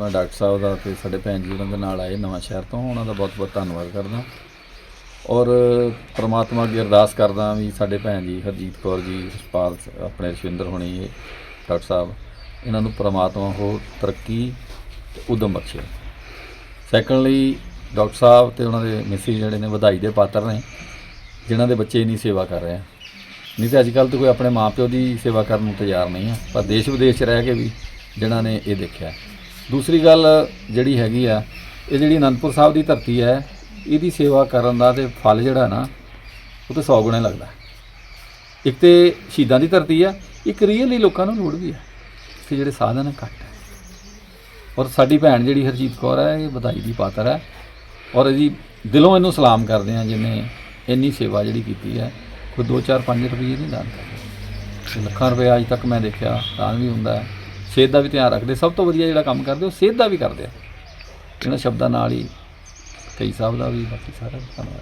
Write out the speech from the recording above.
ਮੈਂ ਡਾਕਟਰ ਸਾਹਿਬ ਦਾ ਤੇ ਸਾਡੇ ਭੈਣ ਜੀ ਉਹਨਾਂ ਦੇ ਨਾਲ ਆਏ ਨਵਾਂ ਸ਼ਹਿਰ ਤੋਂ, ਉਹਨਾਂ ਦਾ ਬਹੁਤ ਬਹੁਤ ਧੰਨਵਾਦ ਕਰਦਾ। ਔਰ ਪ੍ਰਮਾਤਮਾ ਅੱਗੇ ਅਰਦਾਸ ਕਰਦਾ ਵੀ ਸਾਡੇ ਭੈਣ ਜੀ ਹਰਜੀਤ ਕੌਰ ਜੀ ਹਸਪਾਲ ਆਪਣੇ ਰਸ਼ਵਿੰਦਰ ਹੋਣੀ, ਡਾਕਟਰ ਸਾਹਿਬ, ਇਹਨਾਂ ਨੂੰ ਪ੍ਰਮਾਤਮਾ ਹੋਰ ਤਰੱਕੀ ਤੇ ਉਦਮ ਬਖਸ਼ੇ। ਸੈਕੰਡਲੀ ਡਾਕਟਰ ਸਾਹਿਬ ਤੇ ਉਹਨਾਂ ਦੇ ਮਿਸਿਸ ਜਿਹੜੇ ਨੇ ਵਧਾਈ ਦੇ ਪਾਤਰ ਨੇ, ਜਿਨ੍ਹਾਂ ਦੇ ਬੱਚੇ ਨਹੀਂ ਸੇਵਾ ਕਰ ਰਹੇ ਨਹੀਂ ਤੇ ਅੱਜ ਕੱਲ੍ਹ ਤਾਂ ਕੋਈ ਆਪਣੇ ਮਾਪਿਓ ਦੀ ਸੇਵਾ ਕਰਨ ਨੂੰ ਤਿਆਰ ਨਹੀਂ ਆ, ਪਰ ਦੇਸ਼ ਵਿਦੇਸ਼ 'ਚ ਰਹਿ ਕੇ ਵੀ ਜਿਨ੍ਹਾਂ ਨੇ ਇਹ ਦੇਖਿਆ। ਦੂਸਰੀ ਗੱਲ ਜਿਹੜੀ ਹੈਗੀ ਆ, ਇਹ ਜਿਹੜੀ ਅਨੰਦਪੁਰ ਸਾਹਿਬ ਦੀ ਧਰਤੀ ਹੈ, ਇਹਦੀ ਸੇਵਾ ਕਰਨ ਦਾ ਤੇ ਫਲ ਜਿਹੜਾ ਨਾ, ਉਹ ਤੇ 100 ਗੁਣੇ ਲੱਗਦਾ। ਇੱਕ ਤੇ ਸ਼ਹੀਦਾਂ ਦੀ ਧਰਤੀ ਆ, ਇੱਕ ਰੀਅਲੀ ਲੋਕਾਂ ਨੂੰ ਲੋੜ ਵੀ ਆ, ਕਿ ਜਿਹੜੇ ਸਾਧਨ ਹੈ ਘੱਟ ਹੈ ਔਰ ਸਾਡੀ ਭੈਣ ਜਿਹੜੀ ਹਰਜੀਤ ਕੌਰ ਹੈ ਇਹ ਵਧਾਈ ਦੀ ਪਾਤਰ ਹੈ ਔਰ ਇਹਦੀ ਦਿਲੋਂ ਇਹਨੂੰ ਸਲਾਮ ਕਰਦੇ ਆ ਜਿਹਨੇ ਇੰਨੀ ਸੇਵਾ ਜਿਹੜੀ ਕੀਤੀ ਹੈ ਕੋਈ 2 4 5 ਰੁਪਏ ਨਹੀਂ ਦਾਨ ਕਰਦੇ ਲੱਖਾਂ ਰੁਪਏ ਅੱਜ ਤੱਕ ਮੈਂ ਦੇਖਿਆ, ਦਾਨ ਵੀ ਹੁੰਦਾ ਹੈ। ਸਿਹਤ ਦਾ ਵੀ ਧਿਆਨ ਰੱਖਦੇ ਸਭ ਤੋਂ ਵਧੀਆ ਜਿਹੜਾ ਕੰਮ ਕਰਦੇ ਉਹ ਸਿਹਤ ਦਾ ਵੀ ਕਰਦੇ ਆ। ਇਹਨਾਂ ਸ਼ਬਦਾਂ ਨਾਲ ਹੀ ਕਈ ਸਾਹਿਬ ਦਾ ਵੀ, ਬਾਕੀ ਸਾਰਾ ਧੰਨਵਾਦ।